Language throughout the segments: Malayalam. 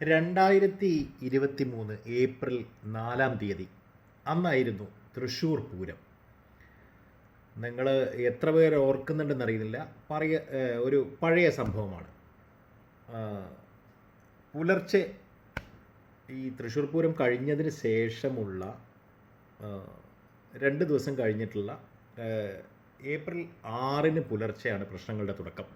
രണ്ടായിരത്തി ഇരുപത്തി മൂന്ന് ഏപ്രിൽ നാലാം തീയതി. അന്നായിരുന്നു തൃശ്ശൂർ പൂരം. നിങ്ങൾ എത്ര പേർ ഓർക്കുന്നുണ്ടെന്ന് അറിയുന്നില്ല പറയ ഒരു പഴയ സംഭവമാണ്. പുലർച്ചെ ഈ തൃശ്ശൂർ പൂരം കഴിഞ്ഞതിന് ശേഷമുള്ള രണ്ട് ദിവസം കഴിഞ്ഞിട്ടുള്ള ഏപ്രിൽ ആറിന് പുലർച്ചെയാണ് പ്രശ്നങ്ങളുടെ തുടക്കം.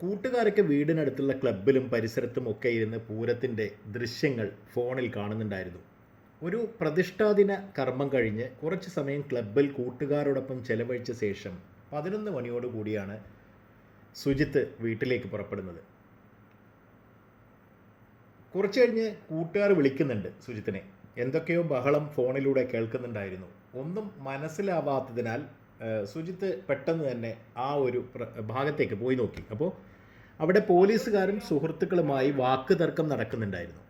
കൂട്ടുകാരൊക്കെ വീടിനടുത്തുള്ള ക്ലബിലും പരിസരത്തും ഒക്കെ ഇരുന്ന് പൂരത്തിന്റെ ദൃശ്യങ്ങൾ ഫോണിൽ കാണുന്നുണ്ടായിരുന്നു. ഒരു പ്രതിഷ്ഠാദിന കർമ്മം കഴിഞ്ഞ് കുറച്ച് സമയം ക്ലബിൽ കൂട്ടുകാരോടൊപ്പം ചെലവഴിച്ച ശേഷം പതിനൊന്ന് മണിയോടുകൂടിയാണ് സുജിത്ത് വീട്ടിലേക്ക് പുറപ്പെടുന്നത്. കുറച്ച് കഴിഞ്ഞ് കൂട്ടുകാർ വിളിക്കുന്നുണ്ട് സുജിത്തിനെ. എന്തൊക്കെയോ ബഹളം ഫോണിലൂടെ കേൾക്കുന്നുണ്ടായിരുന്നു. ഒന്നും മനസ്സിലാവാത്തതിനാൽ സുജിത്ത് പെട്ടെന്ന് തന്നെ ആ ഒരു ഭാഗത്തേക്ക് പോയി നോക്കി. അപ്പോൾ അവിടെ പോലീസുകാരും സുഹൃത്തുക്കളുമായി വാക്ക് തർക്കം നടക്കുന്നുണ്ടായിരുന്നു.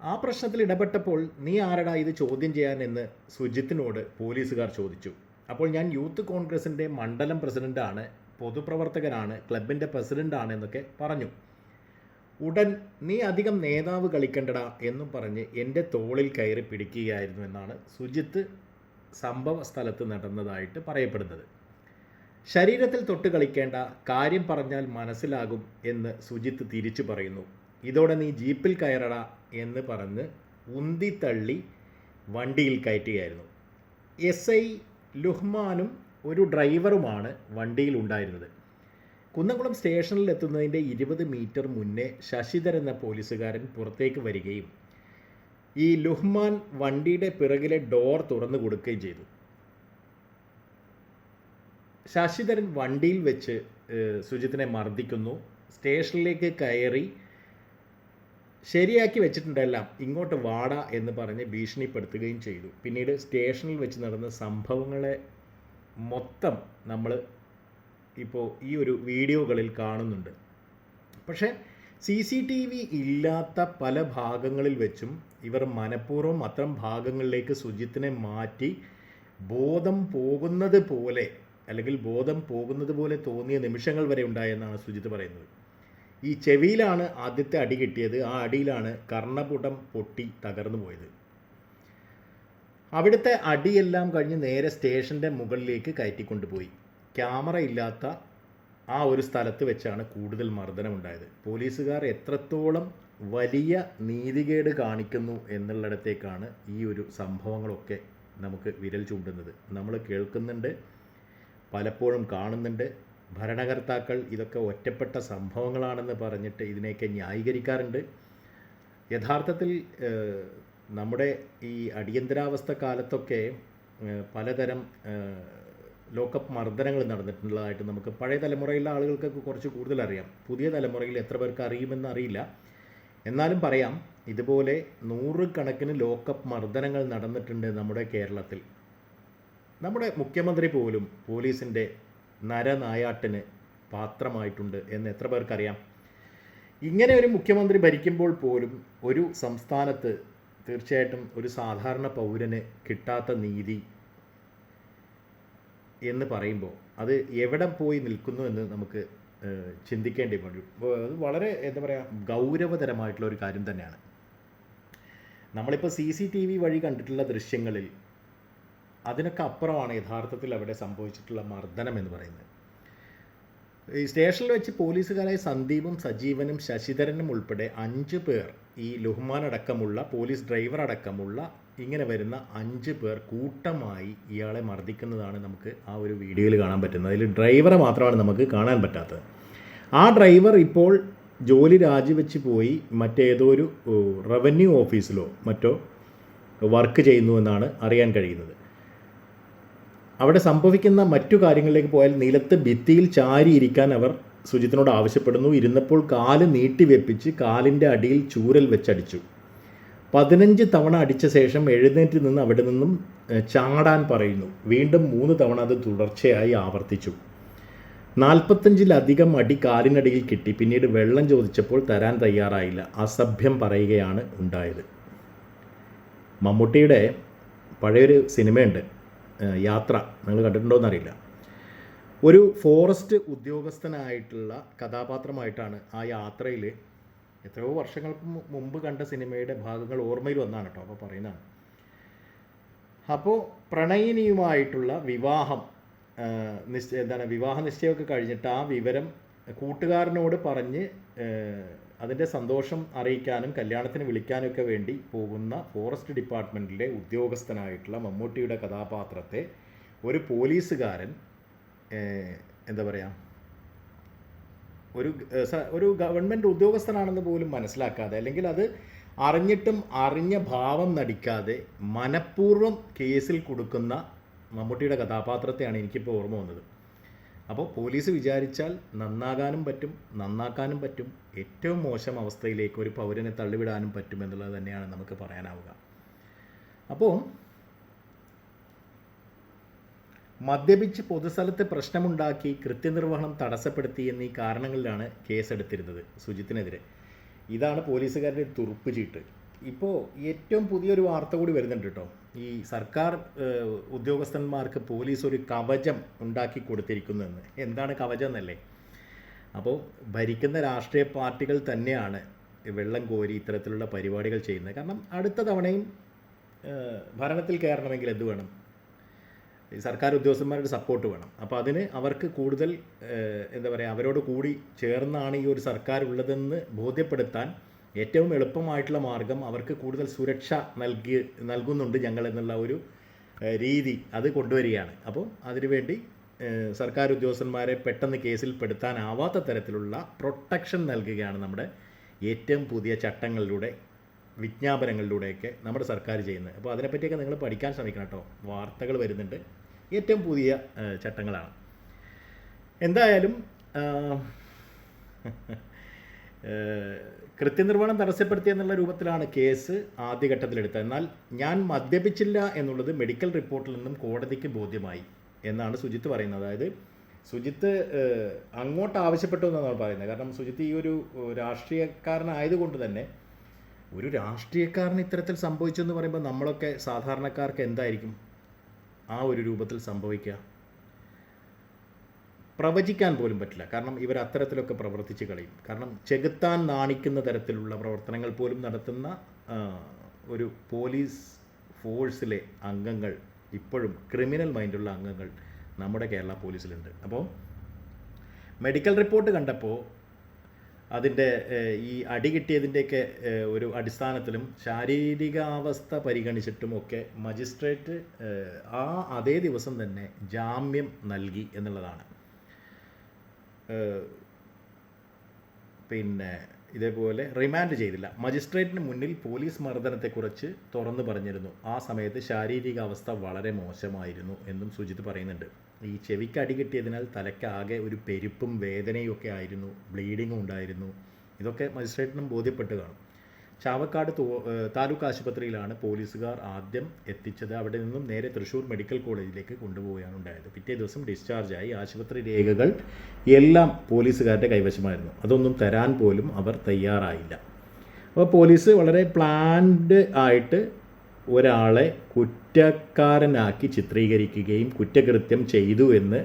ആ പ്രശ്നത്തിൽ ഇടപെട്ടപ്പോൾ നീ ആരടാ ഇത് ചോദ്യം ചെയ്യാൻ? എന്ന് സുജിത്തിനോട് പോലീസുകാർ ചോദിച്ചു. അപ്പോൾ ഞാൻ യൂത്ത് കോൺഗ്രസിന്റെ മണ്ഡലം പ്രസിഡന്റാണ് പൊതുപ്രവർത്തകനാണ് ക്ലബിന്റെ പ്രസിഡന്റാണ് എന്നൊക്കെ പറഞ്ഞു. ഉടൻ നീ അധികം നേതാവ് കളിക്കണ്ടടാ എന്നും പറഞ്ഞ് എന്റെ തോളിൽ കയറി പിടിക്കുകയായിരുന്നു എന്നാണ് സുജിത്ത് സംഭവ സ്ഥലത്ത് നടന്നതായിട്ട് പറയപ്പെടുന്നത്. ശരീരത്തിൽ തൊട്ട് കളിക്കേണ്ട കാര്യം പറഞ്ഞാൽ മനസ്സിലാകും എന്ന് സുജിത്ത് തിരിച്ചു പറയുന്നു. ഇതോടെ നീ ജീപ്പിൽ കയറട എന്ന് പറഞ്ഞ് ഉന്തിത്തള്ളി വണ്ടിയിൽ കയറ്റുകയായിരുന്നു. എസ് ഐ ലുഹ്മാനും ഒരു ഡ്രൈവറുമാണ് വണ്ടിയിൽ ഉണ്ടായിരുന്നത്. കുന്നംകുളം സ്റ്റേഷനിൽ എത്തുന്നതിന്റെ ഇരുപത് മീറ്റർ മുന്നേ ശശിധർ എന്ന പോലീസുകാരൻ പുറത്തേക്ക് വരികയും ഈ ലുഹ്മാൻ വണ്ടിയുടെ പിറകിലെ ഡോർ തുറന്നു കൊടുക്കുകയും ചെയ്തു. ശശിധരൻ വണ്ടിയിൽ വെച്ച് സുജിത്തിനെ മർദ്ദിക്കുന്നു. സ്റ്റേഷനിലേക്ക് കയറി ശരിയാക്കി വെച്ചിട്ടുണ്ടെല്ലാം ഇങ്ങോട്ട് വാട എന്ന് പറഞ്ഞ് ഭീഷണിപ്പെടുത്തുകയും ചെയ്തു. പിന്നീട് സ്റ്റേഷനിൽ വെച്ച് നടന്ന സംഭവങ്ങളെ മൊത്തം നമ്മൾ ഇപ്പോൾ ഈ ഒരു വീഡിയോകളിൽ കാണുന്നുണ്ട്. പക്ഷേ സി സി ടി വി ഇല്ലാത്ത പല ഭാഗങ്ങളിൽ വെച്ചും ഇവർ മനഃപൂർവം അത്തരം ഭാഗങ്ങളിലേക്ക് സുജിത്തിനെ മാറ്റി ബോധം പോകുന്നത് പോലെ അല്ലെങ്കിൽ ബോധം പോകുന്നത് പോലെ തോന്നിയ നിമിഷങ്ങൾ വരെ ഉണ്ടായെന്നാണ് സുജിത് പറയുന്നത്. ഈ ചെവിയിലാണ് ആദ്യത്തെ അടി കിട്ടിയത്. ആ അടിയിലാണ് കർണപുടം പൊട്ടി തകർന്നു പോയത്. അവിടുത്തെ അടിയെല്ലാം കഴിഞ്ഞ് നേരെ സ്റ്റേഷന്റെ മുകളിലേക്ക് കയറ്റിക്കൊണ്ടുപോയി. ക്യാമറ ഇല്ലാത്ത ആ ഒരു സ്ഥലത്ത് വെച്ചാണ് കൂടുതൽ മർദ്ദനമുണ്ടായത്. പോലീസുകാർ എത്രത്തോളം വലിയ നീതികേട് കാണിക്കുന്നു എന്നുള്ളിടത്തേക്കാണ് ഈ ഒരു സംഭവങ്ങളൊക്കെ നമുക്ക് വിരൽ ചൂണ്ടുന്നത്. നമ്മൾ കേൾക്കുന്നുണ്ട് പലപ്പോഴും കാണുന്നുണ്ട്. ഭരണകർത്താക്കൾ ഇതൊക്കെ ഒറ്റപ്പെട്ട സംഭവങ്ങളാണെന്ന് പറഞ്ഞിട്ട് ഇതിനെയൊക്കെ ന്യായീകരിക്കാറുണ്ട്. യഥാർത്ഥത്തിൽ നമ്മുടെ ഈ അടിയന്തരാവസ്ഥ കാലത്തൊക്കെ പലതരം ലോക്കപ്പ് മർദ്ദനങ്ങൾ നടന്നിട്ടുള്ളതായിട്ട് നമുക്ക് പഴയ തലമുറയിലെ ആളുകൾക്കൊക്കെ കുറച്ച് കൂടുതൽ അറിയാം. പുതിയ തലമുറയിൽ എത്ര പേർക്ക് അറിയുമെന്ന് അറിയില്ല. എന്നാലും പറയാം ഇതുപോലെ നൂറുകണക്കിന് ലോക്കപ്പ് മർദ്ദനങ്ങൾ നടന്നിട്ടുണ്ട് നമ്മുടെ കേരളത്തിൽ. നമ്മുടെ മുഖ്യമന്ത്രി പോലും പോലീസിന്റെ നരനായാട്ടിന് പാത്രമായിട്ടുണ്ട് എന്ന് എത്ര പേർക്കറിയാം? ഇങ്ങനെ ഒരു മുഖ്യമന്ത്രി ഭരിക്കുമ്പോൾ പോലും ഒരു സംസ്ഥാനത്ത് തീർച്ചയായിട്ടും ഒരു സാധാരണ പൗരന് കിട്ടാത്ത നീതി എന്ന് പറയുമ്പോൾ അത് എവിടെ പോയി നിൽക്കുന്നു എന്ന് നമുക്ക് ചിന്തിക്കേണ്ടി വരും. അത് വളരെ എന്താ പറയുക ഗൗരവതരമായിട്ടുള്ള ഒരു കാര്യം തന്നെയാണ്. നമ്മളിപ്പോൾ സി സി ടി വി വഴി കണ്ടിട്ടുള്ള ദൃശ്യങ്ങളിൽ അതിനൊക്കെ അപ്പുറമാണ് യഥാർത്ഥത്തിൽ അവിടെ സംഭവിച്ചിട്ടുള്ള മർദ്ദനം എന്ന് പറയുന്നത്. ഈ സ്റ്റേഷനിൽ വെച്ച് പോലീസുകാരായ സന്ദീപും സജീവനും ശശിധരനും ഉൾപ്പെടെ അഞ്ച് പേർ ഈ ലുഹ്മാൻ അടക്കമുള്ള പോലീസ് ഡ്രൈവർ അടക്കമുള്ള ഇങ്ങനെ വരുന്ന അഞ്ച് പേർ കൂട്ടമായി ഇയാളെ മർദ്ദിക്കുന്നതാണ് നമുക്ക് ആ ഒരു വീഡിയോയിൽ കാണാൻ പറ്റുന്നത്. അതിൽ ഡ്രൈവറെ മാത്രമാണ് നമുക്ക് കാണാൻ പറ്റാത്തത്. ആ ഡ്രൈവർ ഇപ്പോൾ ജോലി രാജിവെച്ച് പോയി മറ്റേതോ ഒരു റവന്യൂ ഓഫീസിലോ മറ്റോ വർക്ക് ചെയ്യുന്നു എന്നാണ് അറിയാൻ കഴിയുന്നത്. അവിടെ സംഭവിക്കുന്ന മറ്റു കാര്യങ്ങളിലേക്ക് പോയാൽ നിലത്ത് ഭിത്തിയിൽ ചാരിയിരിക്കാൻ അവർ സുജിത്തിനോട് ആവശ്യപ്പെടുന്നു. ഇരുന്നപ്പോൾ കാൽ നീട്ടിവെപ്പിച്ച് കാലിന്റെ അടിയിൽ ചൂരൽ വെച്ചടിച്ചു. പതിനഞ്ച് തവണ അടിച്ച ശേഷം എഴുന്നേറ്റ് നിന്ന് അവിടെ നിന്നും ചാടാൻ പറയുന്നു. വീണ്ടും മൂന്ന് തവണ അത് തുടർച്ചയായി ആവർത്തിച്ചു. നാൽപ്പത്തഞ്ചിലധികം അടി കാലിനടിയിൽ കിട്ടി. പിന്നീട് വെള്ളം ചോദിച്ചപ്പോൾ തരാൻ തയ്യാറായില്ല. അസഭ്യം പറയുകയാണ് ഉണ്ടായത്. മമ്മൂട്ടിയുടെ പഴയൊരു സിനിമയുണ്ട്. യാത്ര നിങ്ങൾ കണ്ടിട്ടുണ്ടോ എന്നറിയില്ല. ഒരു ഫോറസ്റ്റ് ഉദ്യോഗസ്ഥനായിട്ടുള്ള കഥാപാത്രമായിട്ടാണ് ആ യാത്രയിൽ എത്രയോ വർഷങ്ങൾക്ക് മുമ്പ് കണ്ട സിനിമയുടെ ഭാഗങ്ങൾ ഓർമ്മയിൽ വന്നാണ് കേട്ടോ അപ്പോൾ പറയുന്നതാണ്. അപ്പോൾ പ്രണയിനിയുമായിട്ടുള്ള വിവാഹം നിശ്ചയ എന്താണ് വിവാഹ നിശ്ചയമൊക്കെ കഴിഞ്ഞിട്ട് ആ വിവരം കൂട്ടുകാരനോട് പറഞ്ഞ് അതിന്റെ സന്തോഷം അറിയിക്കാനും കല്യാണത്തിന് വിളിക്കാനൊക്കെ വേണ്ടി പോകുന്ന ഫോറസ്റ്റ് ഡിപ്പാർട്ട്മെന്റിലെ ഉദ്യോഗസ്ഥനായിട്ടുള്ള മമ്മൂട്ടിയുടെ കഥാപാത്രത്തെ ഒരു പോലീസുകാരൻ എന്താ പറയുക ഒരു ഒരു ഗവൺമെന്റ് ഉദ്യോഗസ്ഥനാണെന്ന് പോലും മനസ്സിലാക്കാതെ അല്ലെങ്കിൽ അത് അറിഞ്ഞിട്ടും അറിഞ്ഞ ഭാവം നടിക്കാതെ മനഃപൂർവം കേസിൽ കൊടുക്കുന്ന മമ്മൂട്ടിയുടെ കഥാപാത്രത്തെയാണ് എനിക്കിപ്പോൾ ഓർമ്മ വന്നത്. അപ്പോൾ പോലീസ് വിചാരിച്ചാൽ നന്നാകാനും പറ്റും നന്നാക്കാനും പറ്റും ഏറ്റവും മോശം അവസ്ഥയിലേക്ക് ഒരു പൗരനെ തള്ളിവിടാനും പറ്റും എന്നുള്ളത് തന്നെയാണ് നമുക്ക് പറയാനാവുക. അപ്പോൾ മദ്യപിച്ച് പൊതുസ്ഥലത്ത് പ്രശ്നമുണ്ടാക്കി കൃത്യനിർവഹണം തടസ്സപ്പെടുത്തി എന്നീ കാരണങ്ങളിലാണ് കേസെടുത്തിരുന്നത് സുജിത്തിനെതിരെ. ഇതാണ് പോലീസുകാരുടെ തുറുപ്പ് ചീട്ട്. ഇപ്പോൾ ഏറ്റവും പുതിയൊരു വാർത്ത കൂടി വരുന്നുണ്ട് കേട്ടോ. ഈ സർക്കാർ ഉദ്യോഗസ്ഥന്മാർക്ക് പോലീസ് ഒരു കവചം ഉണ്ടാക്കി കൊടുത്തിരിക്കുന്നതെന്ന് എന്താണ് കവചം എന്നല്ലേ? അപ്പോൾ ഭരിക്കുന്ന രാഷ്ട്രീയ പാർട്ടികൾ തന്നെയാണ് വെള്ളം കോരി ഇത്തരത്തിലുള്ള പരിപാടികൾ ചെയ്യുന്നത്. കാരണം അടുത്ത തവണയും ഭരണത്തിൽ കയറണമെങ്കിൽ എന്ത് വേണം? സർക്കാർ ഉദ്യോഗസ്ഥന്മാരുടെ സപ്പോർട്ട് വേണം. അപ്പോൾ അതിന് അവർക്ക് കൂടുതൽ എന്താ പറയുക അവരോട് കൂടി ചേർന്നാണ് ഈ ഒരു സർക്കാർ ഉള്ളതെന്ന് ബോധ്യപ്പെടുത്താൻ ഏറ്റവും എളുപ്പമായിട്ടുള്ള മാർഗം അവർക്ക് കൂടുതൽ സുരക്ഷ നൽകി നൽകുന്നുണ്ട് ഞങ്ങൾ എന്നുള്ള ഒരു രീതി അത് കൊണ്ടുവരികയാണ്. അപ്പോൾ അതിനുവേണ്ടി സർക്കാർ ഉദ്യോഗസ്ഥന്മാരെ പെട്ടെന്ന് കേസിൽ പെടുത്താനാവാത്ത തരത്തിലുള്ള പ്രൊട്ടക്ഷൻ നൽകുകയാണ് നമ്മുടെ ഏറ്റവും പുതിയ ചട്ടങ്ങളിലൂടെ വിജ്ഞാപനങ്ങളിലൂടെയൊക്കെ നമ്മുടെ സർക്കാർ ചെയ്യുന്നത്. അപ്പോൾ അതിനെപ്പറ്റിയൊക്കെ നിങ്ങൾ പഠിക്കാൻ ശ്രമിക്കണം കേട്ടോ. വാർത്തകൾ വരുന്നുണ്ട്. ഏറ്റവും പുതിയ ചട്ടങ്ങളാണ്. എന്തായാലും കൃത്യനിർവഹണം തടസ്സപ്പെടുത്തി എന്നുള്ള രൂപത്തിലാണ് കേസ് ആദ്യഘട്ടത്തിലെടുത്തത്. എന്നാൽ ഞാൻ മദ്യപിച്ചില്ല എന്നുള്ളത് മെഡിക്കൽ റിപ്പോർട്ടിൽ നിന്നും കോടതിക്ക് ബോധ്യമായി എന്നാണ് സുജിത്ത് പറയുന്നത്. അതായത് സുജിത്ത് അങ്ങോട്ട് ആവശ്യപ്പെട്ടു എന്നാണ് പറയുന്നത്. കാരണം സുജിത്ത് ഈ ഒരു രാഷ്ട്രീയക്കാരനായതുകൊണ്ട് തന്നെ ഒരു രാഷ്ട്രീയക്കാരന് ഇത്തരത്തിൽ സംഭവിച്ചു എന്ന് പറയുമ്പോൾ നമ്മളൊക്കെ സാധാരണക്കാർക്ക് എന്തായിരിക്കും ആ ഒരു രൂപത്തിൽ സംഭവിക്കുക? പ്രവചിക്കാൻ പോലും പറ്റില്ല. കാരണം ഇവർ അത്തരത്തിലൊക്കെ പ്രവർത്തിച്ച് കളയും. കാരണം ചെകുത്താൻ നാണിക്കുന്ന തരത്തിലുള്ള പ്രവർത്തനങ്ങൾ പോലും നടത്തുന്ന ഒരു പോലീസ് ഫോഴ്സിലെ അംഗങ്ങൾ ഇപ്പോഴും ക്രിമിനൽ മൈൻഡുള്ള അംഗങ്ങൾ നമ്മുടെ കേരള പോലീസിലുണ്ട്. അപ്പോൾ മെഡിക്കൽ റിപ്പോർട്ട് കണ്ടപ്പോൾ അതിന്റെ ഈ അടി കിട്ടിയതിന്റെയൊക്കെ ഒരു അടിസ്ഥാനത്തിലും ശാരീരികാവസ്ഥ പരിഗണിച്ചിട്ടും ഒക്കെ മജിസ്ട്രേറ്റ് ആ അതേ ദിവസം തന്നെ ജാമ്യം നൽകി എന്നുള്ളതാണ്. പിന്നെ ഇതേപോലെ റിമാൻഡ് ചെയ്തില്ല. മജിസ്ട്രേറ്റിന് മുന്നിൽ പോലീസ് മർദ്ദനത്തെക്കുറിച്ച് തുറന്നു പറഞ്ഞിരുന്നു. ആ സമയത്ത് ശാരീരിക അവസ്ഥ വളരെ മോശമായിരുന്നു എന്നും സുജിത് പറയുന്നുണ്ട്. ഈ ചെവിക്ക് അടി കിട്ടിയതിനാൽ തലയ്ക്കാകെ ഒരു പെരുപ്പും വേദനയും ഒക്കെ ആയിരുന്നു. ബ്ലീഡിങ്ങും ഉണ്ടായിരുന്നു. ഇതൊക്കെ മജിസ്ട്രേറ്റിനും ബോധ്യപ്പെട്ട് കാണും ചാവക്കാട് താലൂക്ക് ആശുപത്രിയിലാണ് പോലീസുകാർ ആദ്യം എത്തിച്ചത്. അവിടെ നിന്നും നേരെ തൃശ്ശൂർ മെഡിക്കൽ കോളേജിലേക്ക് കൊണ്ടുപോവുകയാണ് ഉണ്ടായത്. പിറ്റേ ദിവസം ഡിസ്ചാർജായി. ആശുപത്രി രേഖകൾ എല്ലാം പോലീസുകാരുടെ കൈവശമായിരുന്നു. അതൊന്നും തരാൻ പോലും അവർ തയ്യാറായില്ല. അപ്പോൾ പോലീസ് വളരെ പ്ലാൻഡ് ആയിട്ട് ഒരാളെ കുറ്റക്കാരനാക്കി ചിത്രീകരിക്കുകയും കുറ്റകൃത്യം ചെയ്തു എന്ന്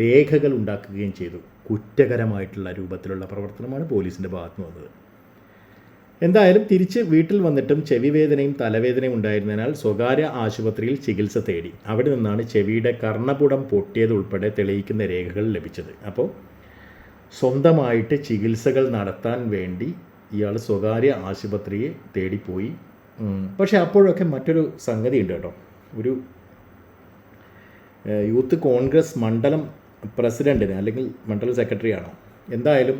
രേഖകൾ ഉണ്ടാക്കുകയും ചെയ്തു. കുറ്റകരമായിട്ടുള്ള രൂപത്തിലുള്ള പ്രവർത്തനമാണ് പോലീസിന്റെ ഭാഗത്ത് നിന്ന് വന്നത്. എന്തായാലും തിരിച്ച് വീട്ടിൽ വന്നിട്ടും ചെവി വേദനയും തലവേദനയും ഉണ്ടായിരുന്നതിനാൽ സ്വകാര്യ ആശുപത്രിയിൽ ചികിത്സ തേടി. അവിടെ നിന്നാണ് ചെവിയുടെ കർണപുടം പൊട്ടിയതുൾപ്പെടെ തെളിയിക്കുന്ന രേഖകൾ ലഭിച്ചത്. അപ്പോൾ സ്വന്തമായിട്ട് ചികിത്സകൾ നടത്താൻ വേണ്ടി ഇയാൾ സ്വകാര്യ ആശുപത്രിയെ തേടിപ്പോയി. പക്ഷെ അപ്പോഴൊക്കെ മറ്റൊരു സംഗതി ഉണ്ട് കേട്ടോ. ഒരു യൂത്ത് കോൺഗ്രസ് മണ്ഡലം പ്രസിഡന്റിന് അല്ലെങ്കിൽ മണ്ഡലം സെക്രട്ടറി ആണോ എന്തായാലും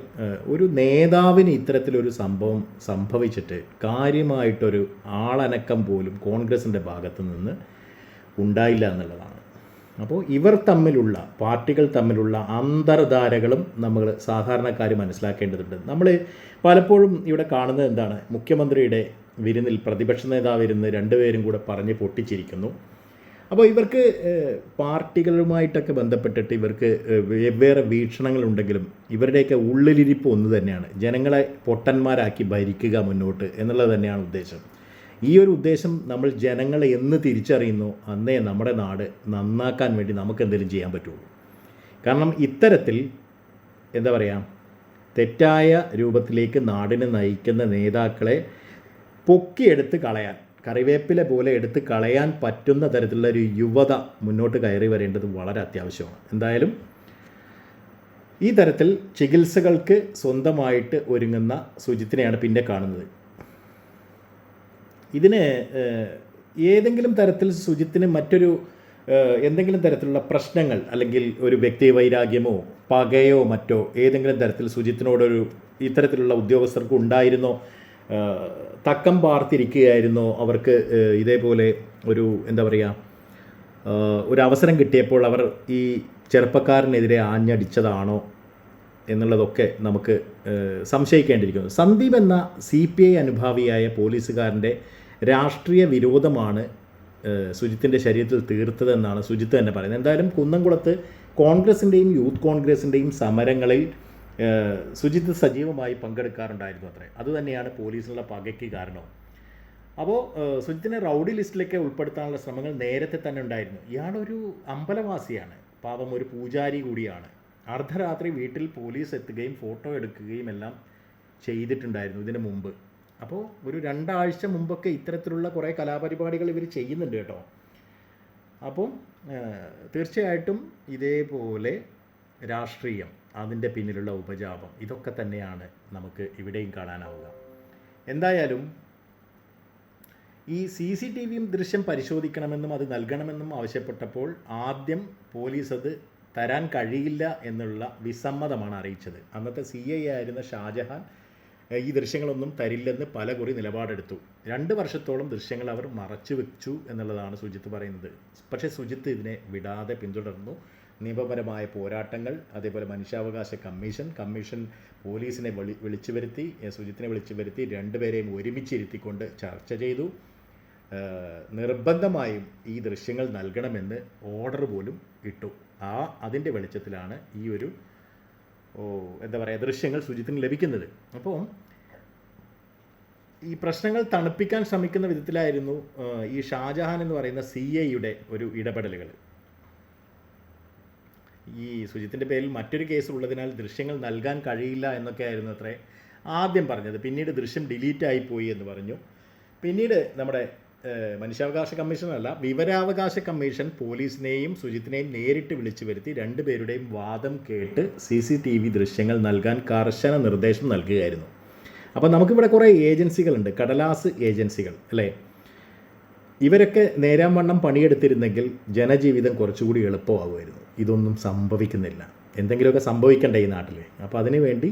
ഒരു നേതാവിന് ഇത്തരത്തിലൊരു സംഭവം സംഭവിച്ചിട്ട് കാര്യമായിട്ടൊരു ആളനക്കം പോലും കോൺഗ്രസിന്റെ ഭാഗത്തു നിന്ന് ഉണ്ടായില്ല എന്നുള്ളതാണ്. അപ്പോൾ ഇവർ തമ്മിലുള്ള പാർട്ടികൾ തമ്മിലുള്ള അന്തർധാരകളും നമ്മൾ സാധാരണക്കാർ മനസ്സിലാക്കേണ്ടതുണ്ട്. നമ്മൾ പലപ്പോഴും ഇവിടെ കാണുന്നത് എന്താണ് മുഖ്യമന്ത്രിയുടെ വിരുന്നിൽ പ്രതിപക്ഷ നേതാവ് ഇരുന്ന് രണ്ടുപേരും കൂടെ പറഞ്ഞ് പൊട്ടിച്ചിരിക്കുന്നു. അപ്പോൾ ഇവർക്ക് പാർട്ടികളുമായിട്ടൊക്കെ ബന്ധപ്പെട്ടിട്ട് ഇവർക്ക് വെവ്വേറെ വീക്ഷണങ്ങളുണ്ടെങ്കിലും ഇവരുടെയൊക്കെ ഉള്ളിലിരിപ്പ് ഒന്ന് തന്നെയാണ്. ജനങ്ങളെ പൊട്ടന്മാരാക്കി ഭരിക്കുക മുന്നോട്ട് എന്നുള്ളത് തന്നെയാണ് ഉദ്ദേശം. ഈ ഒരു ഉദ്ദേശം നമ്മൾ ജനങ്ങളെ എന്ന് തിരിച്ചറിയുന്നു അന്നേ നമ്മുടെ നാട് നന്നാക്കാൻ വേണ്ടി നമുക്ക് എന്തെങ്കിലും ചെയ്യാൻ പറ്റുള്ളൂ. കാരണം ഇത്തരത്തിൽ എന്താ പറയുക തെറ്റായ രൂപത്തിലേക്ക് നാടിനെ നയിക്കുന്ന നേതാക്കളെ പൊക്കിയെടുത്ത് കളയാൻ കറിവേപ്പില പോലെ എടുത്ത് കളയാൻ പറ്റുന്ന തരത്തിലുള്ള ഒരു യുവത മുന്നോട്ട് കയറി വരേണ്ടത് വളരെ അത്യാവശ്യമാണ്. എന്തായാലും ഈ തരത്തിൽ ചികിത്സകൾക്ക് സ്വന്തമായിട്ട് ഒരുങ്ങുന്ന സുജിത്തിനെയാണ് പിന്നെ കാണുന്നത്. ഇതിന് ഏതെങ്കിലും തരത്തിൽ സുജിത്തിന് മറ്റൊരു എന്തെങ്കിലും തരത്തിലുള്ള പ്രശ്നങ്ങൾ അല്ലെങ്കിൽ ഒരു വ്യക്തി വൈരാഗ്യമോ പകയോ മറ്റോ ഏതെങ്കിലും തരത്തിൽ സുജിത്തിനോടൊരു ഇത്തരത്തിലുള്ള ഉദ്യോഗസ്ഥർക്ക് ഉണ്ടായിരുന്നോ തക്കം പാർത്തിരിക്കുകയായിരുന്നോ. അവർക്ക് ഇതേപോലെ ഒരു എന്താ പറയുക ഒരു അവസരം കിട്ടിയപ്പോൾ അവർ ഈ ചെറുപ്പക്കാരനെതിരെ ആഞ്ഞടിച്ചതാണോ എന്നുള്ളതൊക്കെ നമുക്ക് സംശയിക്കേണ്ടിയിരിക്കുന്നു. സന്ദീപ് എന്ന സി പി ഐ അനുഭാവിയായ പോലീസുകാരന്റെ രാഷ്ട്രീയ വിരോധമാണ് സുജിത്തിന്റെ ശരീരത്തിൽ തീർത്തതെന്നാണ് സുജിത്ത് തന്നെ പറയുന്നത്. എന്തായാലും കുന്നംകുളത്ത് കോൺഗ്രസിന്റെയും യൂത്ത് കോൺഗ്രസിന്റെയും സമരങ്ങളിൽ സുജിത്ത് സജീവമായി പങ്കെടുക്കാറുണ്ടായിരുന്നു അത്രേ. അതുതന്നെയാണ് പോലീസിനുള്ള പകയ്ക്ക് കാരണവും. അപ്പോൾ സുജിത്തിനെ റൗഡി ലിസ്റ്റിലേക്ക് ഉൾപ്പെടുത്താനുള്ള ശ്രമങ്ങൾ നേരത്തെ തന്നെ ഉണ്ടായിരുന്നു. ഇയാളൊരു അമ്പലവാസിയാണ്. പാപം ഒരു പൂജാരി കൂടിയാണ്. അർദ്ധരാത്രി വീട്ടിൽ പോലീസ് എത്തുകയും ഫോട്ടോ എടുക്കുകയും എല്ലാം ചെയ്തിട്ടുണ്ടായിരുന്നു ഇതിന് മുമ്പ്. അപ്പോൾ ഒരു രണ്ടാഴ്ച മുമ്പൊക്കെ ഇത്തരത്തിലുള്ള കുറേ കലാപരിപാടികൾ ഇവർ ചെയ്യുന്നുണ്ട് കേട്ടോ. അപ്പം തീർച്ചയായിട്ടും ഇതേപോലെ രാഷ്ട്രീയം അതിന്റെ പിന്നിലുള്ള ഉപജാപം. ഇതൊക്കെ തന്നെയാണ് നമുക്ക് ഇവിടെയും കാണാനാവുക. എന്തായാലും ഈ സി സി ടി വിയും ദൃശ്യം പരിശോധിക്കണമെന്നും അത് നൽകണമെന്നും ആവശ്യപ്പെട്ടപ്പോൾ ആദ്യം പോലീസ് അത് തരാൻ കഴിയില്ല എന്നുള്ള വിസമ്മതമാണ് അറിയിച്ചത്. അന്നത്തെ സി ഐ ആയിരുന്ന ഷാജഹാൻ ഈ ദൃശ്യങ്ങളൊന്നും തരില്ലെന്ന് പല കുറി നിലപാടെടുത്തു. രണ്ട് വർഷത്തോളം ദൃശ്യങ്ങൾ അവർ മറച്ചു വെച്ചു എന്നുള്ളതാണ് സുജിത്ത് പറയുന്നത്. പക്ഷേ സുജിത്ത് ഇതിനെ വിടാതെ പിന്തുടർന്നു. നിയമപരമായ പോരാട്ടങ്ങൾ അതേപോലെ മനുഷ്യാവകാശ കമ്മീഷൻ കമ്മീഷൻ പോലീസിനെ വിളി വിളിച്ചു വരുത്തി സുജിത്തിനെ വിളിച്ചു വരുത്തി രണ്ടുപേരെയും ഒരുമിച്ചിരുത്തിക്കൊണ്ട് ചർച്ച ചെയ്തു. നിർബന്ധമായും ഈ ദൃശ്യങ്ങൾ നൽകണമെന്ന് ഓർഡർ പോലും ഇട്ടു. ആ അതിന്റെ വെളിച്ചത്തിലാണ് ഈ ഒരു എന്താ പറയുക ദൃശ്യങ്ങൾ സുജിത്തിന് ലഭിക്കുന്നത്. അപ്പോൾ ഈ പ്രശ്നങ്ങൾ തണുപ്പിക്കാൻ ശ്രമിക്കുന്ന വിധത്തിലായിരുന്നു ഈ ഷാജഹാൻ എന്ന് പറയുന്ന സി എയുടെ ഒരു ഇടപെടലുകൾ. ഈ സുജിത്തിന്റെ പേരിൽ മറ്റൊരു കേസ് ഉള്ളതിനാൽ ദൃശ്യങ്ങൾ നൽകാൻ കഴിയില്ല എന്നൊക്കെ ആയിരുന്നു അത്രേ ആദ്യം പറഞ്ഞത്. പിന്നീട് ദൃശ്യം ഡിലീറ്റ് ആയിപ്പോയി എന്ന് പറഞ്ഞു. പിന്നീട് നമ്മുടെ മനുഷ്യാവകാശ കമ്മീഷനല്ല വിവരാവകാശ കമ്മീഷൻ പോലീസിനെയും സുജിത്തിനെയും നേരിട്ട് വിളിച്ചു വരുത്തി രണ്ടുപേരുടെയും വാദം കേട്ട് സി സി ടി വി ദൃശ്യങ്ങൾ നൽകാൻ കർശന നിർദ്ദേശം നൽകുകയായിരുന്നു. അപ്പോൾ നമുക്കിവിടെ കുറേ ഏജൻസികളുണ്ട് കടലാസ് ഏജൻസികൾ അല്ലേ? ഇവരൊക്കെ നേരാം വണ്ണം പണിയെടുത്തിരുന്നെങ്കിൽ ജനജീവിതം കുറച്ചുകൂടി എളുപ്പമാകുമായിരുന്നു ഇതൊന്നും സംഭവിക്കുന്നില്ല. എന്തെങ്കിലുമൊക്കെ സംഭവിക്കണ്ടേ ഈ നാട്ടിൽ അപ്പോൾ അതിനു വേണ്ടി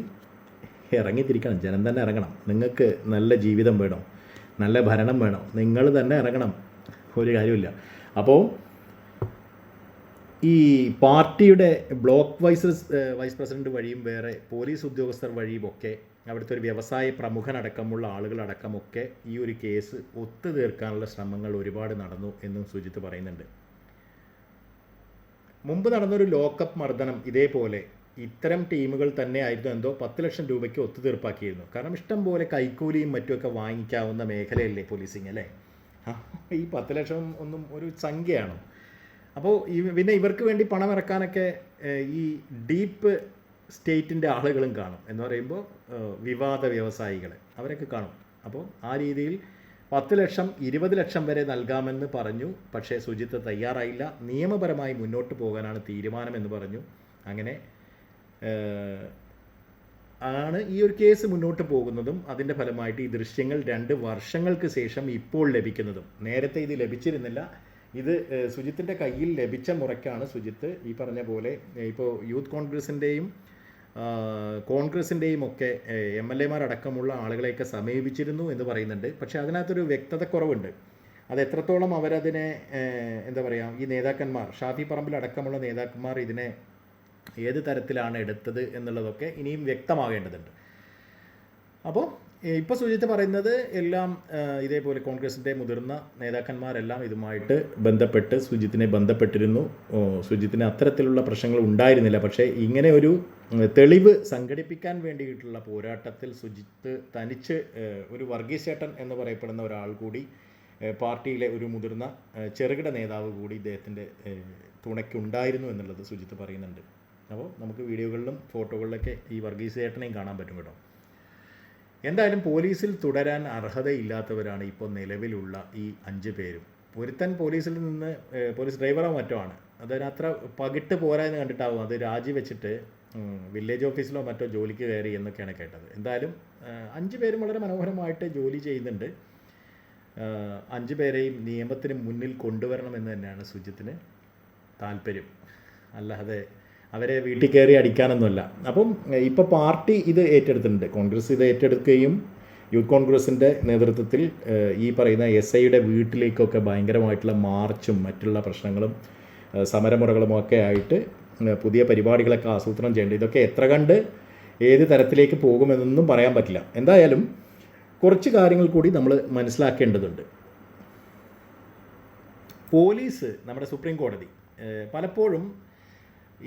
ഇറങ്ങിത്തിരിക്കണം. ജനം തന്നെ ഇറങ്ങണം. നിങ്ങൾക്ക് നല്ല ജീവിതം വേണം. നല്ല ഭരണം വേണം. നിങ്ങൾ തന്നെ ഇറങ്ങണം. ഒരു കാര്യമില്ല അപ്പോൾ ഈ പാർട്ടിയുടെ ബ്ലോക്ക് വൈസ് വൈസ് പ്രസിഡന്റ് വഴിയും വേറെ പോലീസ് ഉദ്യോഗസ്ഥർ വഴിയും ഒക്കെ അവിടുത്തെ ഒരു വ്യവസായ പ്രമുഖനടക്കമുള്ള ആളുകളടക്കമൊക്കെ ഈ ഒരു കേസ് ഒത്തുതീർക്കാനുള്ള ശ്രമങ്ങൾ ഒരുപാട് നടന്നു എന്നും സുജിത്ത് പറയുന്നുണ്ട്. മുമ്പ് നടന്നൊരു ലോക്കപ്പ് മർദ്ദനം ഇതേപോലെ ഇത്തരം ടീമുകൾ തന്നെ ആയിരുന്നു എന്തോ പത്ത് ലക്ഷം രൂപയ്ക്ക് ഒത്തുതീർപ്പാക്കിയിരുന്നു. കാരണം ഇഷ്ടം പോലെ കൈക്കൂലിയും മറ്റുമൊക്കെ വാങ്ങിക്കാവുന്ന മേഖലയല്ലേ പോലീസിങ് അല്ലേ? ഈ പത്ത് ലക്ഷം ഒന്നും ഒരു സംഖ്യയാണോ? അപ്പോൾ പിന്നെ ഇവർക്ക് വേണ്ടി പണം ഇറക്കാനൊക്കെ ഈ ഡീപ്പ് സ്റ്റേറ്റിന്റെ ആളുകളും കാണും എന്ന് പറയുമ്പോൾ വിവാദ വ്യവസായികൾ അവരൊക്കെ കാണും. അപ്പോൾ ആ രീതിയിൽ പത്ത് ലക്ഷം ഇരുപത് ലക്ഷം വരെ നൽകാമെന്ന് പറഞ്ഞു. പക്ഷേ സുജിത്ത് തയ്യാറായില്ല. നിയമപരമായി മുന്നോട്ട് പോകാനാണ് തീരുമാനമെന്ന് പറഞ്ഞു. അങ്ങനെ ആണ് ഈ ഒരു കേസ് മുന്നോട്ട് പോകുന്നതും അതിന്റെ ഫലമായിട്ട് ഈ ദൃശ്യങ്ങൾ രണ്ട് വർഷങ്ങൾക്ക് ശേഷം ഇപ്പോൾ ലഭിക്കുന്നതും. നേരത്തെ ഇത് ലഭിച്ചിരുന്നില്ല. ഇത് സുജിത്തിന്റെ കയ്യിൽ ലഭിച്ച മുറയ്ക്കാണ് സുജിത്ത് ഈ പറഞ്ഞ പോലെ ഇപ്പോൾ യൂത്ത് കോൺഗ്രസിന്റെയും കോൺഗ്രസിന്റെയും ഒക്കെ എം എൽ എമാരടക്കമുള്ള ആളുകളെയൊക്കെ സമീപിച്ചിരുന്നു എന്ന് പറയുന്നുണ്ട്. പക്ഷേ അതിനകത്തൊരു വ്യക്തതക്കുറവുണ്ട്. അത് എത്രത്തോളം അവരതിനെ എന്താ പറയുക ഈ നേതാക്കന്മാർ ഷാഫി പറമ്പിൽ അടക്കമുള്ള നേതാക്കന്മാർ ഇതിനെ ഏത് തരത്തിലാണ് എടുത്തത് എന്നുള്ളതൊക്കെ ഇനിയും വ്യക്തമാകേണ്ടതുണ്ട്. അപ്പോൾ ഇപ്പോൾ സുജിത്ത് പറയുന്നത് എല്ലാം ഇതേപോലെ കോൺഗ്രസിന്റെ മുതിർന്ന നേതാക്കന്മാരെല്ലാം ഇതുമായിട്ട് ബന്ധപ്പെട്ട് സുജിത്തിനെ ബന്ധപ്പെട്ടിരുന്നു. സുജിത്തിന് അത്തരത്തിലുള്ള പ്രശ്നങ്ങൾ ഉണ്ടായിരുന്നില്ല. പക്ഷേ ഇങ്ങനെ ഒരു തെളിവ് സംഘടിപ്പിക്കാൻ വേണ്ടിയിട്ടുള്ള പോരാട്ടത്തിൽ സുജിത്ത് തനിച്ച് ഒരു വർഗീസേട്ടൻ എന്ന് പറയപ്പെടുന്ന ഒരാൾ കൂടി പാർട്ടിയിലെ ഒരു മുതിർന്ന ചെറുകിട നേതാവ് കൂടി ഇദ്ദേഹത്തിന്റെ തുണയ്ക്കുണ്ടായിരുന്നു എന്നുള്ളത് സുജിത്ത് പറയുന്നുണ്ട്. അപ്പോൾ നമുക്ക് വീഡിയോകളിലും ഫോട്ടോകളിലൊക്കെ ഈ വർഗീസേട്ടനെയും കാണാൻ പറ്റും കേട്ടോ. എന്തായാലും പോലീസിൽ തുടരാൻ അർഹതയില്ലാത്തവരാണ് ഇപ്പോൾ നിലവിലുള്ള ഈ അഞ്ച് പേരും. പൊരുത്തൻ പോലീസിൽ നിന്ന് പോലീസ് ഡ്രൈവറോ മറ്റോ ആണ്. അതിനത്ര അത്ര പകിട്ട് പോരാ എന്ന് കണ്ടിട്ടാവും അത് രാജിവെച്ചിട്ട് വില്ലേജ് ഓഫീസിലോ മറ്റോ ജോലിക്ക് കയറി എന്നൊക്കെയാണ് കേട്ടത്. എന്തായാലും അഞ്ച് പേരും വളരെ മനോഹരമായിട്ട് ജോലി ചെയ്യുന്നുണ്ട്. അഞ്ച് പേരെയും നിയമത്തിന് മുന്നിൽ കൊണ്ടുവരണമെന്ന് തന്നെയാണ് സുജിത്തിന് താല്പര്യം. അല്ലാതെ അവരെ വീട്ടിൽ കയറി അടിക്കാനൊന്നുമല്ല. അപ്പം ഇപ്പോൾ പാർട്ടി ഇത് ഏറ്റെടുത്തിട്ടുണ്ട്. കോൺഗ്രസ് ഇത് ഏറ്റെടുക്കുകയും യൂത്ത് കോൺഗ്രസിന്റെ നേതൃത്വത്തിൽ ഈ പറയുന്ന എസ് ഐയുടെ വീട്ടിലേക്കൊക്കെ ഭയങ്കരമായിട്ടുള്ള മാർച്ചും മറ്റുള്ള പ്രശ്നങ്ങളും സമരമുറകളും ഒക്കെ ആയിട്ട് പുതിയ പരിപാടികളൊക്കെ ആസൂത്രണം ചെയ്യേണ്ടത്. ഇതൊക്കെ എത്ര കണ്ട് ഏത് തരത്തിലേക്ക് പോകുമെന്നൊന്നും പറയാൻ പറ്റില്ല. എന്തായാലും കുറച്ച് കാര്യങ്ങൾ കൂടി നമ്മൾ മനസ്സിലാക്കേണ്ടതുണ്ട്. പോലീസ് നമ്മുടെ സുപ്രീം കോടതി പലപ്പോഴും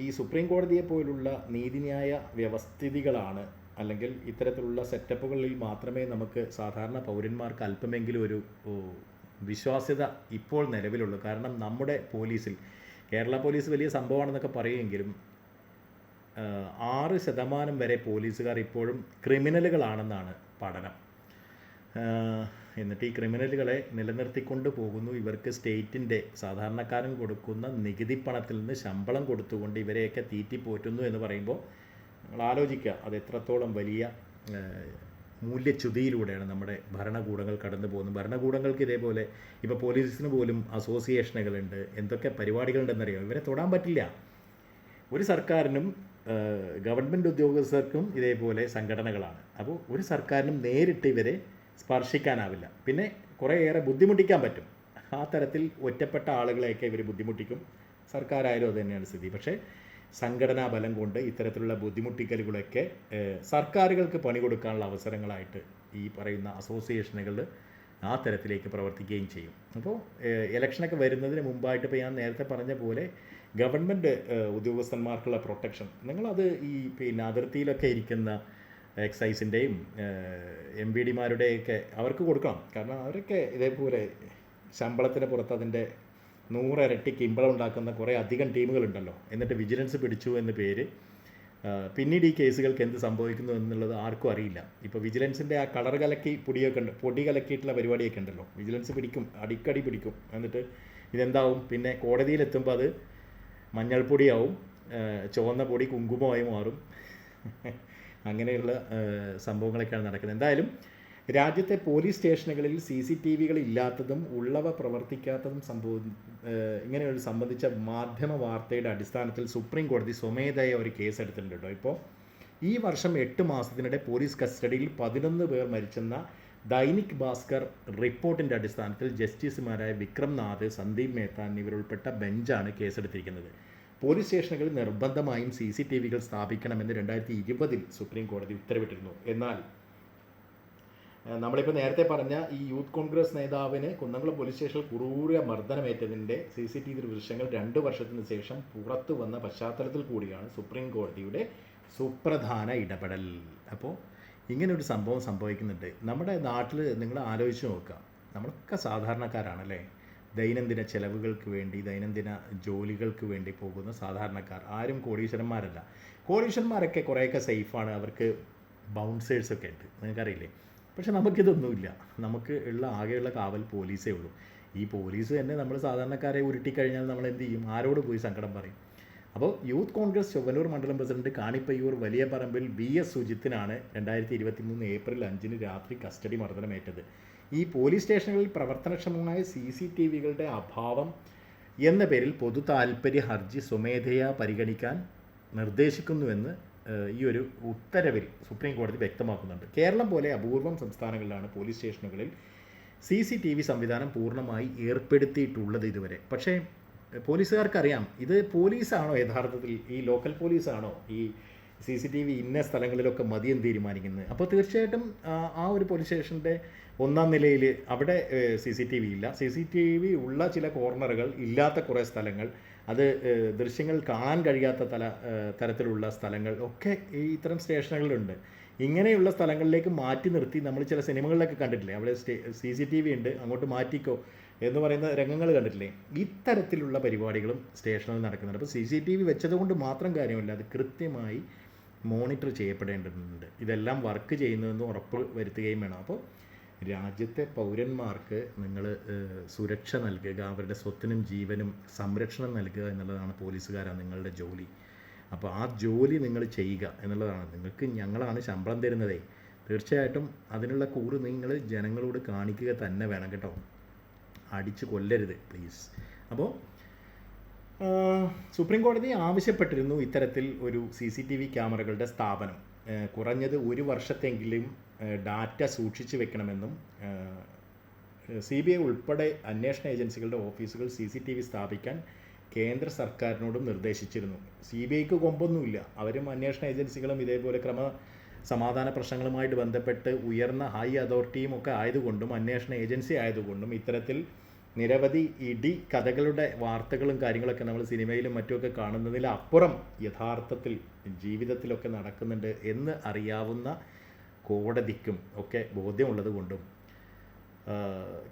ഈ സുപ്രീം കോടതിയെ പോലുള്ള നീതിന്യായ വ്യവസ്ഥിതികളാണ് അല്ലെങ്കിൽ ഇത്തരത്തിലുള്ള സെറ്റപ്പുകളിൽ മാത്രമേ നമുക്ക് സാധാരണ പൗരന്മാർക്ക് അല്പമെങ്കിലും ഒരു വിശ്വാസ്യത ഇപ്പോൾ നിലവിലുള്ളൂ. കാരണം നമ്മുടെ പോലീസിൽ കേരള പോലീസ് വലിയ സംഭവമാണെന്നൊക്കെ പറയുമെങ്കിലും ആറ് ശതമാനം വരെ പോലീസുകാർ ഇപ്പോഴും ക്രിമിനലുകളാണെന്നാണ് പഠനം. എന്നിട്ട് ഈ ക്രിമിനലുകളെ നിലനിർത്തിക്കൊണ്ട് പോകുന്നു. ഇവർക്ക് സ്റ്റേറ്റിന്റെ സാധാരണക്കാരൻ കൊടുക്കുന്ന നികുതി പണത്തിൽ നിന്ന് ശമ്പളം കൊടുത്തുകൊണ്ട് ഇവരെയൊക്കെ തീറ്റിപ്പോറ്റുന്നു എന്ന് പറയുമ്പോൾ നിങ്ങൾ ആലോചിക്കുക അത് എത്രത്തോളം വലിയ മൂല്യച്യുതിയിലൂടെയാണ് നമ്മുടെ ഭരണകൂടങ്ങൾ കടന്നു പോകുന്നത്. ഭരണകൂടങ്ങൾക്ക് ഇതേപോലെ ഇപ്പോൾ പോലീസിന് പോലും അസോസിയേഷനുകളുണ്ട്. എന്തൊക്കെ പരിപാടികളുണ്ടെന്നറിയാം? ഇവരെ തൊടാൻ പറ്റില്ല. ഒരു സർക്കാരിനും ഗവൺമെന്റ് ഉദ്യോഗസ്ഥർക്കും ഇതേപോലെ സംഘടനകളാണ്. അപ്പോൾ ഒരു സർക്കാരിനും നേരിട്ട് ഇവരെ സ്പർശിക്കാനാവില്ല. പിന്നെ കുറേയേറെ ബുദ്ധിമുട്ടിക്കാൻ പറ്റും. ആ തരത്തിൽ ഒറ്റപ്പെട്ട ആളുകളെയൊക്കെ ഇവർ ബുദ്ധിമുട്ടിക്കും. സർക്കാരായാലും അത് തന്നെയാണ് സ്ഥിതി. പക്ഷേ സംഘടനാ ബലം കൊണ്ട് ഇത്തരത്തിലുള്ള ബുദ്ധിമുട്ടിക്കലുകളൊക്കെ സർക്കാരുകൾക്ക് പണി കൊടുക്കാനുള്ള അവസരങ്ങളായിട്ട് ഈ പറയുന്ന അസോസിയേഷനുകൾ ആ തരത്തിലേക്ക് പ്രവർത്തിക്കുകയും ചെയ്യും. അപ്പോൾ ഇലക്ഷനൊക്കെ വരുന്നതിന് മുമ്പായിട്ട് ഇപ്പോൾ ഞാൻ നേരത്തെ പറഞ്ഞ പോലെ ഗവൺമെന്റ് ഉദ്യോഗസ്ഥന്മാർക്കുള്ള പ്രൊട്ടക്ഷൻ. നിങ്ങളത് ഈ പിന്നെ അതിർത്തിയിലൊക്കെ ഇരിക്കുന്ന എക്സൈസിന്റെയും എം വി ഡിമാരുടെയൊക്കെ അവർക്ക് കൊടുക്കണം. കാരണം അവരൊക്കെ ഇതേപോലെ ശമ്പളത്തിന് പുറത്ത് അതിന്റെ നൂറിരട്ടി കിമ്പളം ഉണ്ടാക്കുന്ന കുറേ അധികം ടീമുകളുണ്ടല്ലോ. എന്നിട്ട് വിജിലൻസ് പിടിച്ചു എന്ന പേര്. പിന്നീട് ഈ കേസുകൾക്ക് എന്ത് സംഭവിക്കുന്നു എന്നുള്ളത് ആർക്കും അറിയില്ല. ഇപ്പോൾ വിജിലൻസിന്റെ ആ കളർ കലക്കി പൊടിയൊക്കെ ഉണ്ട് പൊടി കലക്കിയിട്ടുള്ള പരിപാടിയൊക്കെ ഉണ്ടല്ലോ. വിജിലൻസ് പിടിക്കും അടിക്കടി പിടിക്കും. എന്നിട്ട് ഇതെന്താവും? പിന്നെ കോടതിയിലെത്തുമ്പോൾ അത് മഞ്ഞൾപ്പൊടിയാവും ചുവന്ന പൊടി കുങ്കുമമായി മാറും. അങ്ങനെയുള്ള സംഭവങ്ങളൊക്കെയാണ് നടക്കുന്നത്. എന്തായാലും രാജ്യത്തെ പോലീസ് സ്റ്റേഷനുകളിൽ സി സി ടി വികൾ ഇല്ലാത്തതും ഉള്ളവ പ്രവർത്തിക്കാത്തതും സംഭവം ഇങ്ങനെയൊരു സംബന്ധിച്ച മാധ്യമ വാർത്തയുടെ അടിസ്ഥാനത്തിൽ സുപ്രീം കോടതി സ്വമേധയ ഒരു കേസ് എടുത്തിട്ടുണ്ട് കേട്ടോ ഇപ്പോൾ ഈ വർഷം എട്ട് മാസത്തിനിടെ പോലീസ് കസ്റ്റഡിയിൽ പതിനൊന്ന് പേർ മരിച്ചെന്ന ദൈനിക് ഭാസ്കർ റിപ്പോർട്ടിന്റെ അടിസ്ഥാനത്തിൽ ജസ്റ്റിസുമാരായ വിക്രം നാഥ് സന്ദീപ് മേത്ത എന്നിവരുൾപ്പെട്ട ബെഞ്ചാണ് കേസെടുത്തിരിക്കുന്നത്. പോലീസ് സ്റ്റേഷനുകളിൽ നിർബന്ധമായും സി സി ടി വികൾ സ്ഥാപിക്കണമെന്ന് രണ്ടായിരത്തി ഇരുപതിൽ സുപ്രീം കോടതി ഉത്തരവിട്ടിരുന്നു. എന്നാൽ നമ്മളിപ്പോൾ നേരത്തെ പറഞ്ഞ ഈ യൂത്ത് കോൺഗ്രസ് നേതാവിന് കുന്നംകുളം പോലീസ് സ്റ്റേഷനിൽ ക്രൂര മർദ്ദനമേറ്റതിന്റെ സി സി ടി വി ദൃശ്യങ്ങൾ രണ്ട് വർഷത്തിന് ശേഷം പുറത്തു വന്ന പശ്ചാത്തലത്തിൽ കൂടിയാണ് സുപ്രീം കോടതിയുടെ സുപ്രധാന ഇടപെടൽ. അപ്പോൾ ഇങ്ങനൊരു സംഭവം സംഭവിക്കുന്നുണ്ട്. നമ്മുടെ നാട്ടിൽ നിങ്ങൾ ആലോചിച്ച് നോക്കുക. നമ്മളൊക്കെ സാധാരണക്കാരാണല്ലേ? ദൈനംദിന ചെലവുകൾക്ക് വേണ്ടി ദൈനംദിന ജോലികൾക്ക് വേണ്ടി പോകുന്ന സാധാരണക്കാർ. ആരും കോടീശ്വരന്മാരല്ല. കോടീശ്വരന്മാരൊക്കെ കുറേയൊക്കെ സേഫാണ്. അവർക്ക് ബൗൺസേഴ്സൊക്കെ ഉണ്ട്. നിങ്ങൾക്കറിയില്ലേ? പക്ഷെ നമുക്കിതൊന്നുമില്ല. നമുക്ക് ഉള്ള ആകെയുള്ള കാവൽ പോലീസേ ഉള്ളൂ. ഈ പോലീസ് തന്നെ നമ്മൾ സാധാരണക്കാരെ ഉരുട്ടിക്കഴിഞ്ഞാൽ നമ്മൾ എന്ത് ചെയ്യും? ആരോട് പോയി സങ്കടം പറയും? അപ്പോൾ യൂത്ത് കോൺഗ്രസ് ചൊവ്വനൂർ മണ്ഡലം പ്രസിഡന്റ് കാണിപ്പയ്യൂർ വലിയ പറമ്പിൽ ബി എസ് സുജിത്തിനാണ് രണ്ടായിരത്തി ഇരുപത്തി മൂന്ന് ഏപ്രിൽ അഞ്ചിന് രാത്രി കസ്റ്റഡി മർദ്ദനമേറ്റത്. ഈ പോലീസ് സ്റ്റേഷനുകളിൽ പ്രവർത്തനക്ഷമമായ സി സി ടി വികളുടെ അഭാവം എന്ന പേരിൽ പൊതു താൽപ്പര്യ ഹർജി സ്വമേധയാ പരിഗണിക്കാൻ നിർദ്ദേശിക്കുന്നുവെന്ന് ഈ ഒരു ഉത്തരവിൽ സുപ്രീം കോടതി വ്യക്തമാക്കുന്നുണ്ട്. കേരളം പോലെ അപൂർവം സംസ്ഥാനങ്ങളിലാണ് പോലീസ് സ്റ്റേഷനുകളിൽ സി സി ടി വി സംവിധാനം പൂർണമായി ഏർപ്പെടുത്തിയിട്ടുള്ളത് ഇതുവരെ. പക്ഷേ പോലീസുകാർക്കറിയാം ഇത് പോലീസാണോ യഥാർത്ഥത്തിൽ? ഈ ലോക്കൽ പോലീസാണോ? ഈ സി സി ടി വി ഇന്ന സ്ഥലങ്ങളിലൊക്കെ മതിയെന്ന് തീരുമാനിക്കുന്നത്. അപ്പോൾ തീർച്ചയായിട്ടും ആ, ഒരു പോലീസ് സ്റ്റേഷന്റെ ഒന്നാം നിലയിൽ അവിടെ സി സി ടി വി ഇല്ല. സി സി ടി വി ഉള്ള ചില കോർണറുകൾ ഇല്ലാത്ത കുറേ സ്ഥലങ്ങൾ അത് ദൃശ്യങ്ങൾ കാണാൻ കഴിയാത്ത തല തരത്തിലുള്ള സ്ഥലങ്ങൾ ഒക്കെ ഈ ഇത്തരം സ്റ്റേഷനുകളിലുണ്ട്. ഇങ്ങനെയുള്ള സ്ഥലങ്ങളിലേക്ക് മാറ്റി നിർത്തി നമ്മൾ ചില സിനിമകളിലൊക്കെ കണ്ടിട്ടില്ലേ? അവിടെ stay C C T V ഉണ്ട് അങ്ങോട്ട് മാറ്റിക്കോ എന്ന് പറയുന്ന രംഗങ്ങൾ കണ്ടിട്ടില്ലേ? ഇത്തരത്തിലുള്ള പരിപാടികളും സ്റ്റേഷനിൽ നടക്കുന്നുണ്ട്. അപ്പോൾ സി സി ടി വി വെച്ചതുകൊണ്ട് മാത്രം കാര്യമില്ല അത് കൃത്യമായി മോണിറ്റർ ചെയ്യപ്പെടേണ്ടതുണ്ട്. ഇതെല്ലാം വർക്ക് ചെയ്യുന്നതെന്ന് ഉറപ്പ് വരുത്തുകയും വേണം. അപ്പോൾ രാജ്യത്തെ പൗരന്മാർക്ക് നിങ്ങൾ സുരക്ഷ നൽകുക അവരുടെ സ്വത്തിനും ജീവനും സംരക്ഷണം നൽകുക എന്നുള്ളതാണ് പോലീസുകാരാണ് നിങ്ങളുടെ ജോലി. അപ്പോൾ ആ ജോലി നിങ്ങൾ ചെയ്യുക എന്നുള്ളതാണ്. നിങ്ങൾക്ക് ഞങ്ങളാണ് ശമ്പളം തരുന്നതേ. തീർച്ചയായിട്ടും അതിനുള്ള കൂറ് നിങ്ങൾ ജനങ്ങളോട് കാണിക്കുക തന്നെ വേണം കേട്ടോ. അടിച്ച് കൊല്ലരുത് പ്ലീസ്. അപ്പോൾ സുപ്രീം കോടതി ആവശ്യപ്പെട്ടിരുന്നു ഇത്തരത്തിൽ ഒരു സി സി ടി വി ക്യാമറകളുടെ സ്ഥാപനം. കുറഞ്ഞത് ഒരു വർഷത്തെങ്കിലും ഡാറ്റ സൂക്ഷിച്ചു വെക്കണമെന്നും സി ബി ഐ ഉൾപ്പെടെ അന്വേഷണ ഏജൻസികളുടെ ഓഫീസുകൾ സി സി ടി വി സ്ഥാപിക്കാൻ കേന്ദ്ര സർക്കാരിനോടും നിർദ്ദേശിച്ചിരുന്നു. സി ബി ഐക്ക് കൊമ്പൊന്നുമില്ല. അവരും അന്വേഷണ ഏജൻസികളും ഇതേപോലെ ക്രമ സമാധാന പ്രശ്നങ്ങളുമായിട്ട് ബന്ധപ്പെട്ട് ഉയർന്ന ഹൈ അതോറിറ്റിയും ഒക്കെ ആയതുകൊണ്ടും അന്വേഷണ ഏജൻസി ആയതുകൊണ്ടും ഇത്തരത്തിൽ നിരവധി ഇടി കഥകളുടെ വാർത്തകളും കാര്യങ്ങളൊക്കെ നമ്മൾ സിനിമയിലും മറ്റുമൊക്കെ കാണുന്നതിൽ അപ്പുറം യഥാർത്ഥത്തിൽ ജീവിതത്തിലൊക്കെ നടക്കുന്നുണ്ട് എന്ന് അറിയാവുന്ന കോടതിക്കും ഒക്കെ ബോധ്യമുള്ളത് കൊണ്ടും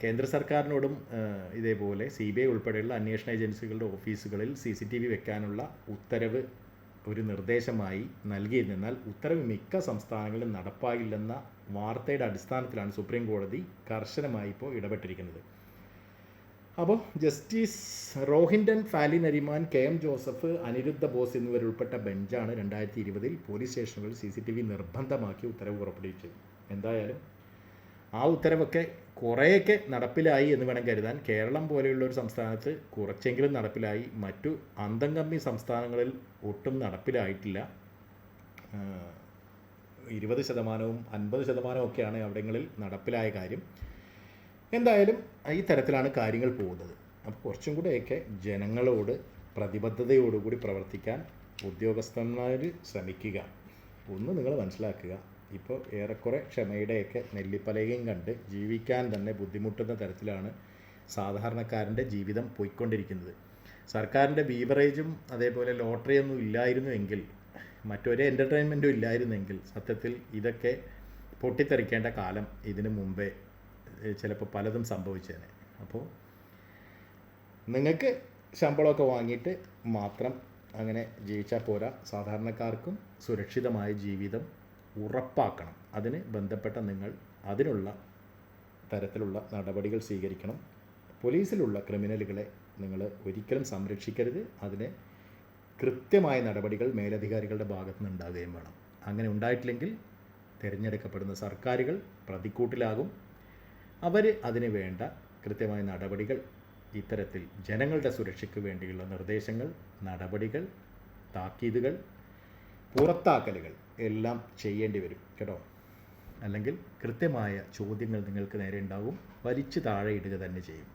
കേന്ദ്ര സർക്കാരിനോടും ഇതേപോലെ സി ബി ഐ ഉൾപ്പെടെയുള്ള അന്വേഷണ ഏജൻസികളുടെ ഓഫീസുകളിൽ സി സി ടി വി വെക്കാനുള്ള ഉത്തരവ് ഒരു നിർദ്ദേശമായി നൽകിയിരുന്നാൽ ഉത്തരവ് മിക്ക സംസ്ഥാനങ്ങളിലും നടപ്പായില്ലെന്ന വാർത്തയുടെ അടിസ്ഥാനത്തിലാണ് സുപ്രീം കോടതി കർശനമായി ഇപ്പോൾ ഇടപെട്ടിരിക്കുന്നത്. അപ്പോൾ justice Rohinton Fali Nariman K M Joseph Aniruddha Bose എന്നിവരുൾപ്പെട്ട ബെഞ്ചാണ് രണ്ടായിരത്തി ഇരുപതിൽ പോലീസ് സ്റ്റേഷനുകളിൽ സി സി ടി വി നിർബന്ധമാക്കി ഉത്തരവ് പുറപ്പെടുവിച്ചത്. എന്തായാലും ആ ഉത്തരവൊക്കെ കുറേയൊക്കെ നടപ്പിലായി എന്ന് വേണം കരുതാൻ. കേരളം പോലെയുള്ള ഒരു സംസ്ഥാനത്ത് കുറച്ചെങ്കിലും നടപ്പിലായി. മറ്റു അന്തം കമ്മി സംസ്ഥാനങ്ങളിൽ ഒട്ടും നടപ്പിലായിട്ടില്ല. ഇരുപത് ശതമാനവും അൻപത് ശതമാനവും ഒക്കെയാണ് അവിടങ്ങളിൽ നടപ്പിലായ കാര്യം. എന്തായാലും ഈ തരത്തിലാണ് കാര്യങ്ങൾ പോകുന്നത്. അപ്പോൾ കുറച്ചും കൂടെയൊക്കെ ജനങ്ങളോട് പ്രതിബദ്ധതയോടുകൂടി പ്രവർത്തിക്കാൻ ഉദ്യോഗസ്ഥന്മാർ ശ്രമിക്കുക. ഒന്ന് നിങ്ങൾ മനസ്സിലാക്കുക. ഇപ്പോൾ ഏറെക്കുറെ ക്ഷമയുടെയൊക്കെ നെല്ലിപ്പലകയും കണ്ട് ജീവിക്കാൻ തന്നെ ബുദ്ധിമുട്ടുന്ന തരത്തിലാണ് സാധാരണക്കാരന്റെ ജീവിതം പോയിക്കൊണ്ടിരിക്കുന്നത്. സർക്കാരിന്റെ ബീവറേജും അതേപോലെ ലോട്ടറിയൊന്നും ഇല്ലായിരുന്നുവെങ്കിൽ മറ്റൊരു എന്റർടൈൻമെന്റും ഇല്ലായിരുന്നെങ്കിൽ സത്യത്തിൽ ഇതൊക്കെ പൊട്ടിത്തെറിക്കേണ്ട കാലം ഇതിനു മുമ്പേ ചിലപ്പോൾ പലതും സംഭവിച്ചേനെ. അപ്പോൾ നിങ്ങൾക്ക് ശമ്പളമൊക്കെ വാങ്ങിയിട്ട് മാത്രം അങ്ങനെ ജീവിച്ചാൽ പോരാ. സാധാരണക്കാർക്കും സുരക്ഷിതമായ ജീവിതം ഉറപ്പാക്കണം. അതിന് ബന്ധപ്പെട്ട നിങ്ങൾ അതിനുള്ള തരത്തിലുള്ള നടപടികൾ സ്വീകരിക്കണം. പോലീസിലുള്ള ക്രിമിനലുകളെ നിങ്ങൾ ഒരിക്കലും സംരക്ഷിക്കരുത്. അതിന് കൃത്യമായ നടപടികൾ മേലധികാരികളുടെ ഭാഗത്തു നിന്ന് വേണം. അങ്ങനെ ഉണ്ടായിട്ടില്ലെങ്കിൽ തിരഞ്ഞെടുക്കപ്പെടുന്ന സർക്കാരുകൾ പ്രതിക്കൂട്ടിലാകും. അവർ അതിനു വേണ്ട കൃത്യമായ നടപടികൾ ഇത്തരത്തിൽ ജനങ്ങളുടെ സുരക്ഷയ്ക്ക് വേണ്ടിയുള്ള നിർദ്ദേശങ്ങൾ നടപടികൾ താക്കീതുകൾ പുറത്താക്കലുകൾ എല്ലാം ചെയ്യേണ്ടി വരും കേട്ടോ. അല്ലെങ്കിൽ കൃത്യമായ ചോദ്യങ്ങൾ നിങ്ങൾക്ക് നേരെ ഉണ്ടാവും. വലിച്ചു താഴെ ഇടുക തന്നെ ചെയ്യും.